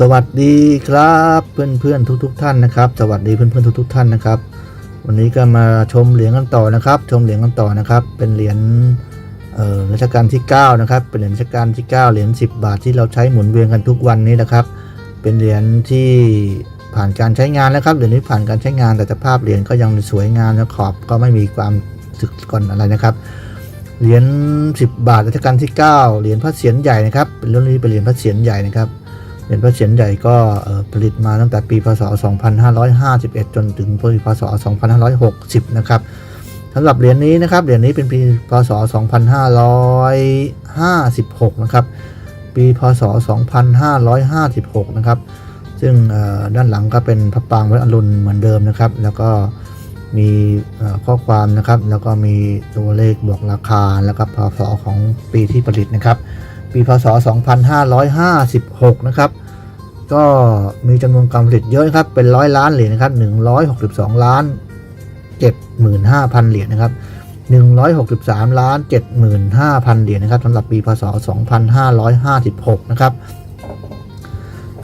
สวัสดีครับเพื่อนเพื่อนทุกทุก ๆ ท่านนะครับ สวัสดีเพื่อนเพื่อนทุกทุก ๆ ท่านนะครับ วันนี้ก็มาชมเหรียญกันต่อนะครับ ชมเหรียญกันต่อนะครับ เป็นเหรียญรัชกาลที่9นะครับเป็นเหรียญรัชกาลที่ 9 เหรียญ10 บาทที่เราใช้หมุนเวียนกันทุกวันนี้นะครับ เป็นเหรียญที่ผ่านการใช้งานแล้วครับเหรียญนี้ผ่านการใช้งานแต่สภาพเหรียญก็ยังสวยงามและขอบก็ไม่มีความสึกก่อนอะไรนะครับเหรียญ10 บาทรัชกาลที่ 9 เหรียญพระเศียรใหญ่นะครับเป็นรุ่นนี้เป็นเหรียญพระเศียรใหญ่นะครับ เหรียญพระเศียรใหญ่ก็ผลิตมาตั้งแต่ปีพศ 2551 จนถึงปีพศ 2560 นะครับสำหรับเหรียญนี้นะครับเหรียญนี้เป็นปีพศ 2556 นะครับปีพศ 2556 นะครับ ซึ่งด้านหลังก็เป็นพระปรางวัดอรุณเหมือนเดิมนะครับ แล้วก็มีข้อความนะครับ แล้วก็มีตัวเลขบอกราคา แล้วก็พศของปีที่ผลิตนะครับ ปีพศ 2556 นะครับ ก็มีจำนวนการผลิตเยอะครับ เป็นร้อยล้านเหรียญนะครับ 162 ล้าน 75,000 เหรียญนะครับ 163 ล้าน 75,000 เหรียญนะครับสำหรับปีพศ 2556 นะครับ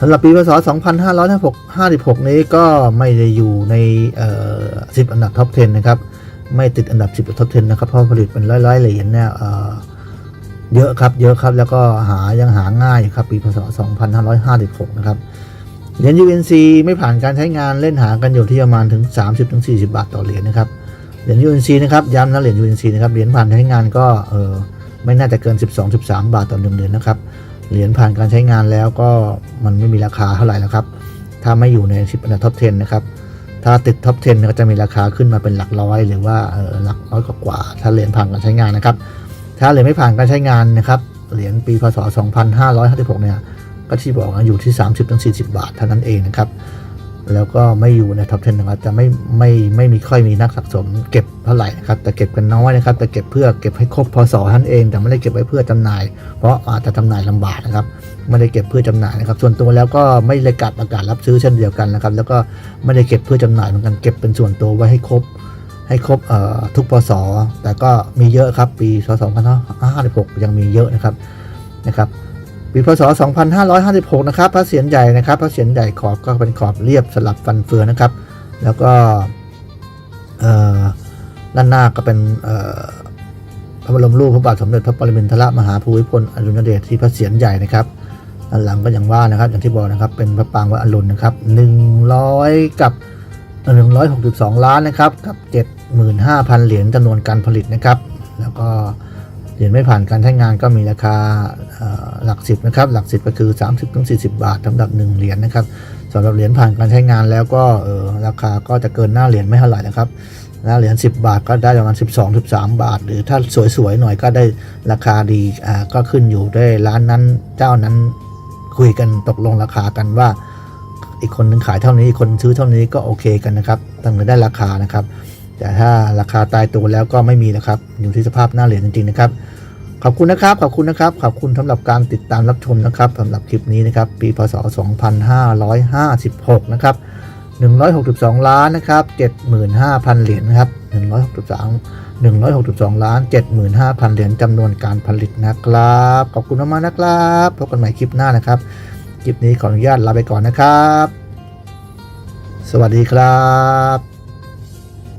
สำหรับปีพศ 2556 นี้ก็ไม่ได้อยู่ในเอ่อ10 อันดับท็อป 10 นะครับ ไม่ติดอันดับ 10 ท็อป 10 นะครับ เพราะผลิตเป็นร้อยๆเหรียญเนี่ย เยอะครับเยอะครับแล้วก็หายังหาง่ายอยู่ครับปีพศ 2556 นะครับเหรียญ UNC ไม่ผ่านการใช้งานเล่นหากันอยู่ที่ประมาณถึง 30-40 บาทต่อเหรียญนะครับเหรียญ UNC นะครับย้ำนะเหรียญ UNC นะครับเหรียญผ่านใช้งานก็เออไม่น่าจะเกิน 12-13 บาทต่อหนึ่งเหรียญนะครับเหรียญผ่านการใช้งานแล้วก็มันไม่มีราคาเท่าไหร่แล้วครับถ้าไม่อยู่ใน10อันดับท็อป 10 นะครับถ้าติดท็อป 10 ก็จะมีราคาขึ้นมาเป็นหลักร้อย หรือว่าหลักร้อยกว่าถ้าเหรียญผ่านการใช้งานนะครับ ถ้าเหรียญไม่ผ่านการใช้งานนะครับ เหรียญปีพศ 2556 เนี่ย ก็ที่บอกนะอยู่ที่ 30-40 บาทเท่านั้นเองนะครับ แล้วก็ไม่อยู่ในท็อป 10 นะครับ จะไม่ไม่ไม่มีค่อยมีนักสะสมเก็บเท่าไหร่นะครับ แต่เก็บกันน้อยนะครับ แต่เก็บเพื่อเก็บให้ครบพศท่านเอง แต่ไม่ได้เก็บไว้เพื่อจำหน่าย เพราะอาจจะจำหน่ายลำบากนะครับ ไม่ได้เก็บเพื่อจำหน่ายนะครับ ส่วนตัวแล้วก็ไม่ได้กัดประกาศรับซื้อเช่นเดียวกันนะครับ แล้วก็ไม่ได้เก็บเพื่อจำหน่ายเหมือนกัน เก็บเป็นส่วนตัวไว้ให้ครบ ให้ครบทุกพศแต่ก็มีเยอะครับ ปีพศ2556 ยังมีเยอะนะครับนะครับ ปีพศ 2556 นะครับพระเศียรใหญ่นะครับพระเศียรใหญ่ขอบก็เป็นขอบเรียบสลับฟันเฟืองนะครับ แล้วก็ด้านหน้าก็เป็นพระบรมรูปพระบาทสมเด็จพระปรมินทรมหาภูมิพลอดุลยเดชที่พระเศียรใหญ่นะครับด้านหลังก็อย่างว่านะครับ อย่างที่บอกนะครับเป็นพระปางวัดอรุณนะครับ100กับ 162 ล้านนะครับกับ 75,000 เหรียญจำนวนการผลิตนะครับ แล้วก็เหรียญไม่ผ่านการใช้งานก็มีราคาหลักสิบนะครับหลักสิบก็คือ 30-40 บาทสำหรับ 1 เหรียญนะครับสำหรับเหรียญผ่านการใช้งานแล้วก็ราคาก็จะเกินหน้าเหรียญไม่เท่าไหร่นะครับหน้าเหรียญ10 บาทก็ได้ประมาณ 12-13 บาท หรือถ้าสวยๆหน่อยก็ได้ราคาดีก็ขึ้นอยู่ด้วยร้านนั้นเจ้านั้นคุยกันตกลงราคากันว่า อีกคนนึงขายเท่านี้อีกคนซื้อเท่านี้ก็โอเคกันนะครับตั้งแต่ได้ราคานะครับ แต่ถ้าราคาตายตัวแล้วก็ไม่มีนะครับอยู่ที่สภาพหน้าเหรียญจริงๆนะครับ ขอบคุณนะครับ ขอบคุณนะครับ ขอบคุณสำหรับการติดตามรับชมนะครับสำหรับคลิปนี้นะครับ ปีพศ 2556 นะครับ 162 ล้านนะครับ 75,000 เหรียญนะครับ 163 162 ล้าน 75,000 เหรียญจำนวนการผลิตนะครับ ขอบคุณมากๆนะครับ พบกันใหม่คลิปหน้านะครับ คลิปนี้ขออนุญาตลาไปก่อนนะครับ สวัสดีครับ